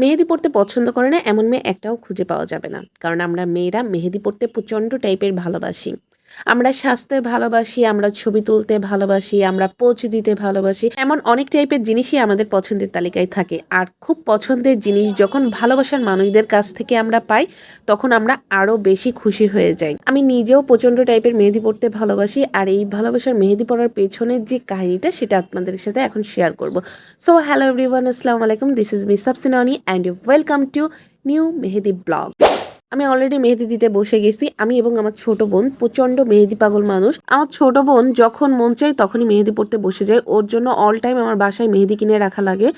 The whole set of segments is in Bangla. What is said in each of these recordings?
মেহেদি পড়তে পছন্দ করে না, এমন মেয়ে একটাও খুঁজে পাওয়া যাবে না। কারণ আমরা মেয়েরা মেহেদি পড়তে প্রচণ্ড টাইপের ভালোবাসি। আমরা সাজতে ভালোবাসি, আমরা ছবি তুলতে ভালোবাসি, আমরা পোচ দিতে ভালোবাসি, এমন অনেক টাইপের জিনিসই আমাদের পছন্দের তালিকায় থাকে। আর খুব পছন্দের জিনিস যখন ভালোবাসার মানুষদের কাছ থেকে আমরা পাই, তখন আমরা আরও বেশি খুশি হয়ে যাই। আমি নিজেও প্রচণ্ড টাইপের মেহেদি পড়তে ভালোবাসি, আর এই ভালোবাসার মেহেদি পড়ার পেছনের যে কাহিনীটা, সেটা আপনাদের সাথে এখন শেয়ার করব। সো হ্যালো এভরিওয়ান আসসালামু আলাইকুম this is me সাবসিননি and welcome to new mehedi blog আমি অলরেডি মেহেদি দিতে বসে গেছি। আমি এবং আমার ছোট বোন প্রচণ্ড মেহেদি পাগল মানুষ। আমার ছোট বোন যখন মন চাই তখনই মেহেদি পড়তে বসে যায়। ওর জন্য অল টাইম আমার বাসায় মেহেদি কিনে রাখা লাগে।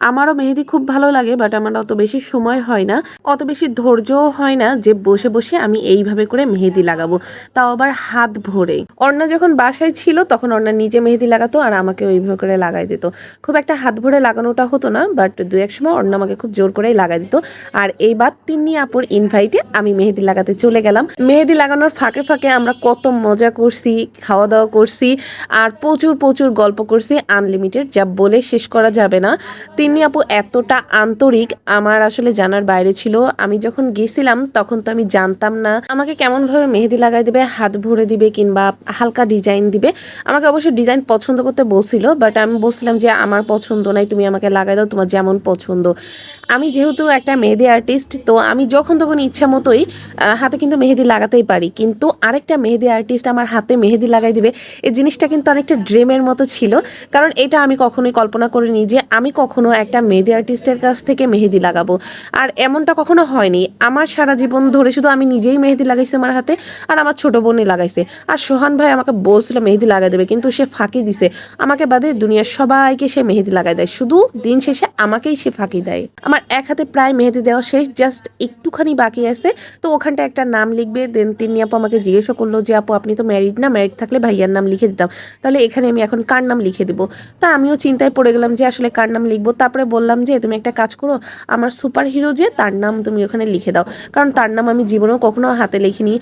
আমারও মেহেদি খুব ভালো লাগে বাট আমার অত বেশি সময় হয় না। অত বেশি ধৈর্যও হয় না যে বসে বসে আমি এইভাবে করে মেহেদি লাগাবো। তাও আবার হাত ভরে। অর্ণা যখন বাসায় ছিল, তখন অর্ণা নিজে মেহেদি লাগাতো আর আমাকে ওইভাবে করে লাগাই দিত। খুব একটা হাত ভরে লাগানোটা হতো না বাট দু এক সময় অর্ণা আমাকে খুব জোর করেই লাগাই দিত। আর এইবার তিন্নি আপুর ইনভাইটে আমি মেহেদি লাগাতে চলে গেলাম। মেহেদি লাগানোর ফাঁকে ফাঁকে আমরা কত মজা করছি খাওয়া দাওয়া করছি, আর প্রচুর প্রচুর গল্প করছি আনলিমিটেড যা বলে শেষ করা যাবে না। তিন্নি আপু, এতটা আন্তরিক, আমার আসলে জানার বাইরে ছিল। আমি যখন গেছিলাম, তখন তো আমি জানতাম না। আমাকে কেমনভাবে মেহেদি লাগাই দিবে, হাত ভরে দিবে, কিংবা হালকা ডিজাইন দিবে? আমাকে অবশ্যই ডিজাইন পছন্দ করতে বলছিল, বাট আমি বলছিলাম যে, আমার পছন্দ নাই, তুমি আমাকে লাগাই দাও, তোমার যেমন পছন্দ। আমি যেহেতু একটা মেহেদি আর্টিস্ট তো আমি যখন তখন ইচ্ছা মতোই হাতে কিন্তু মেহেদি লাগাতেই পারি। কিন্তু আরেকটা মেহেদি আর্টিস্ট আমার হাতে মেহেদি লাগাই দিবে, এই জিনিসটা কিন্তু অনেকটা ড্রিমের মতো ছিল। কারণ এটা আমি কখনোই কল্পনা করিনি যে, আমি কখনো একটা মেহেদি আর্টিস্টের কাছ থেকে মেহেদি লাগাবো। আর এমনটা কখনো হয়নি। আমার সারা জীবন ধরে শুধু আমি নিজেই মেহেদি লাগাইছি আমার হাতে, আর আমার ছোট বোনই লাগাইছে। আর সোহান ভাই আমাকে বলছিল মেহেদি লাগাই দেবে, কিন্তু সে ফাঁকি দিছে। আমাকে বাদে দুনিয়ার সবাইকে সে মেহেদি লাগাই দেয়। শুধু দিন শেষে আমাকেই সে ফাঁকি দেয়। আমার এক হাতে প্রায় মেহেদি দেওয়া শেষ জাস্ট একটুখানি বাকি আছে। তো ওখানটা একটা নাম লিখবে দেন তিনি আপু আমাকে জিজ্ঞেসও করল যে, আপু, আপনি তো ম্যারিড না? ম্যারিড থাকলে ভাইয়ার নাম লিখে দিতাম। তাহলে এখানে আমি এখন কার নাম লিখে দেবো? তা আমিও চিন্তায় পড়ে গেলাম যে, আসলে কার নাম লিখব? তারপরে বললাম যে, তুমি একটা কাজ করো, আমার সুপার হিরো যে, তার নাম তুমি ওখানে লিখে দাও। কারণ তার নাম আমি জীবনেও কখনো হাতে লিখিনি।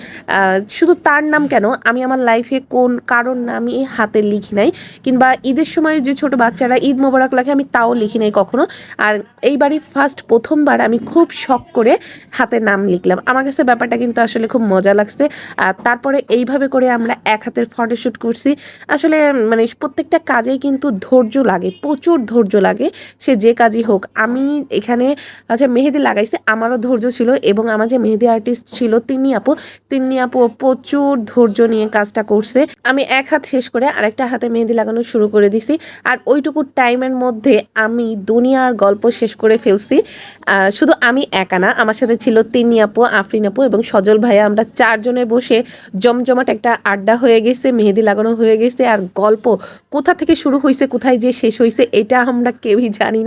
শুধু তার নাম কেন, আমি আমার লাইফে কোন কারোর নামই হাতে লিখি নাই, কিংবা ঈদের সময় যে ছোট বাচ্চারা ঈদ মোবারক লাগে, আমি তাও লিখি নাই কখনো। আর এইবারই ফার্স্ট প্রথমবার আমি খুব শখ করে হাতে নাম লিখলাম। আমার কাছে ব্যাপারটা কিন্তু আসলে খুব মজা লাগছে। আর তারপরে এইভাবে করে আমরা এক হাতের ফটোশ্যুট করছি। আসলে মানে প্রত্যেকটা কাজেই কিন্তু ধৈর্য লাগে, প্রচুর ধৈর্য লাগে, সে যে কাজই হোক, আমি এখানে আচ্ছা মেহেদি লাগাইছি, আমারও ধৈর্য ছিল এবং আমার যে মেহেদি আর্টিস্ট ছিল তিনি আপু তিনি আপু প্রচুর ধৈর্য নিয়ে কাজটা করছে। আমি এক হাত শেষ করে আরেকটা হাতে মেহেদি লাগানো শুরু করে দিছি। আর ওইটুকু টাইমের মধ্যে আমি দুনিয়ার গল্প শেষ করে ফেলছি। শুধু আমি একা না, আমার সাথে ছিল তিনি আপু, আফরিন আপু এবং সজল ভাইয়া। আমরা চারজনে বসে জমজমাট একটা আড্ডা হয়ে গেছে, মেহেদি লাগানো হয়ে গেছে। আর গল্প কোথা থেকে শুরু হয়েছে কোথায় যে শেষ হয়েছে এটা আমরা কেউই জানি না।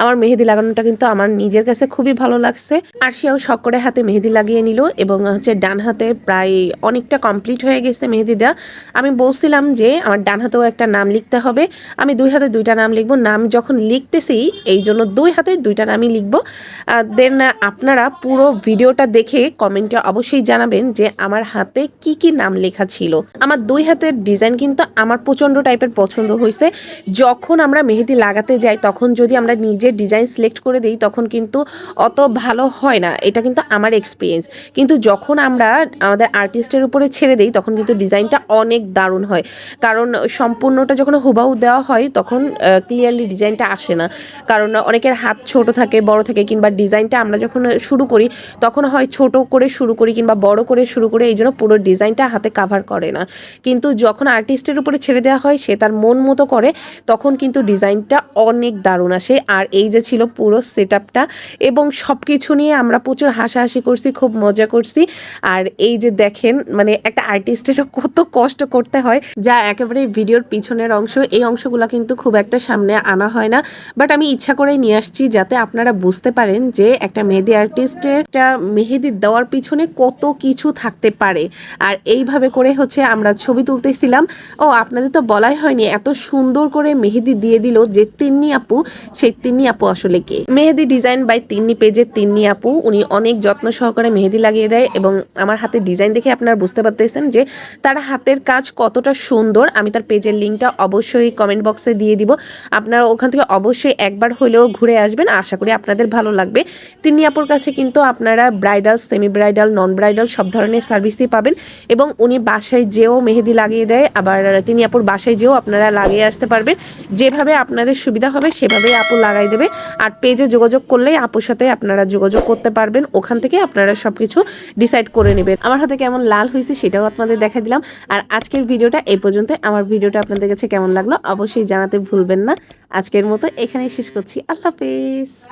আমার মেহেদি লাগানোটা কিন্তু আমার নিজের কাছে খুবই ভালো লাগছে। আর সেও করে হাতে মেহেদি লাগিয়ে নিল এবং হচ্ছে ডান হাতে প্রায় অনেকটা কমপ্লিট হয়ে গেছে মেহেদি দেওয়া। আমি বলছিলাম যে, আমার ডান হাতেও একটা নাম লিখতে হবে। আমি দুই হাতে দুইটা নাম লিখব। নাম যখন লিখতেছি, এই জন্য দুই হাতে দুইটা নামই লিখব। দেন আপনারা পুরো ভিডিওটা দেখে কমেন্টে অবশ্যই জানাবেন যে, আমার হাতে কি কি নাম লেখা ছিল। আমার দুই হাতের ডিজাইন কিন্তু আমার প্রচণ্ড টাইপের পছন্দ হয়েছে। যখন আমরা মেহেদি লাগাতে যাই, তখন যদি আমরা নিজের ডিজাইন সিলেক্ট করে দিই, তখন কিন্তু অত ভালো হয় না। এটা কিন্তু আমার এক্সপিরিয়েন্স কিন্তু যখন আমরা আমাদের আর্টিস্টের উপরে ছেড়ে দিই, তখন কিন্তু ডিজাইনটা অনেক দারুণ হয়। কারণ সম্পূর্ণটা যখন হুবাহু দেওয়া হয়, তখন ক্লিয়ারলি ডিজাইনটা আসে না। কারণ অনেকের হাত ছোট থাকে, বড় থাকে, কিংবা ডিজাইনটা আমরা যখন শুরু করি, তখন হয় ছোট করে শুরু করি, কিংবা বড় করে শুরু করে, এই জন্য পুরো ডিজাইনটা হাতে কাভার করে না। কিন্তু যখন আর্টিস্টের উপরে ছেড়ে দেওয়া হয়, সে তার মন মতো করে, তখন কিন্তু ডিজাইনটা অনেক দারুণ আসে। আর এই যে ছিল পুরো সেট এবং সব কিছু নিয়ে আমরা প্রচুর হাসাহাসি করছি, খুব মজা করছি। আর এই যে দেখেন মানে একটা আর্টিস্টেরও কত কষ্ট করতে হয়। যা একেবারে ভিডিওর পিছনের অংশ, এই অংশগুলো কিন্তু খুব একটা সামনে আনা হয় না। বাট আমি ইচ্ছা করেই নিয়ে আসছি যাতে আপনারা বুঝতে পারেন যে একটা মেহেদি আর্টিস্টের একটা মেহেদি দেওয়ার পিছনে কত কিছু থাকতে পারে। আর এইভাবে করে হচ্ছে আমরা ছবি তুলতেছিলাম। ও, আপনাদের তো বলাই হয়নি, এত সুন্দর করে মেহেদি দিয়ে দিল যে, তিন্নি আপু সেই তিন্নি আপু আসলে কে? মেহেদি ডিজাইন বাই তিন্নি পেজের তিন্নি আপু, উনি অনেক যত্ন সহকারে মেহেদি লাগিয়ে দেয় এবং আমার হাতের ডিজাইন দেখে আপনারা বুঝতে পারতেছেন যে তার হাতের কাজ কতটা সুন্দর। আমি তার পেজের লিঙ্কটা অবশ্যই কমেন্ট বক্সে দিয়ে দিব। আপনারা ওখান থেকে অবশ্যই একবার হলেও ঘুরে আসবেন। আশা করি আপনাদের ভালো লাগবে। তিন্নি আপুর কাছে কিন্তু আপনারা bridal semi bridal non bridal সব ধরনের সার্ভিসই পাবেন এবং উনি বাসায় যেও মেহেদি লাগিয়ে দেয়। আবার তিনি আপুর বাসায় যেও আপনারা লাগিয়ে আসতে পারবেন। যেভাবে আপনাদের সুবিধা হবে সেভাবেই আপু লাগাই দেবে। আর পেজে যোগাযোগ করলেই আপুর সাথে আপনারা যোগাযোগ করতে পারবেন। ওখান থেকে আপনারা সব কিছু ডিসাইড করে নেবেন। আমার হাতে কেমন লাল হয়েছে সেটাও আপনাদের দেখা দিলাম। আর আজকের ভিডিওটা এই পর্যন্ত আমার ভিডিওটা আপনাদের কাছে কেমন লাগল অবশ্যই জানাতে ভুলবেন না। আজকের মতো এখানেই শেষ করছি। আল্লাহ হাফেজ।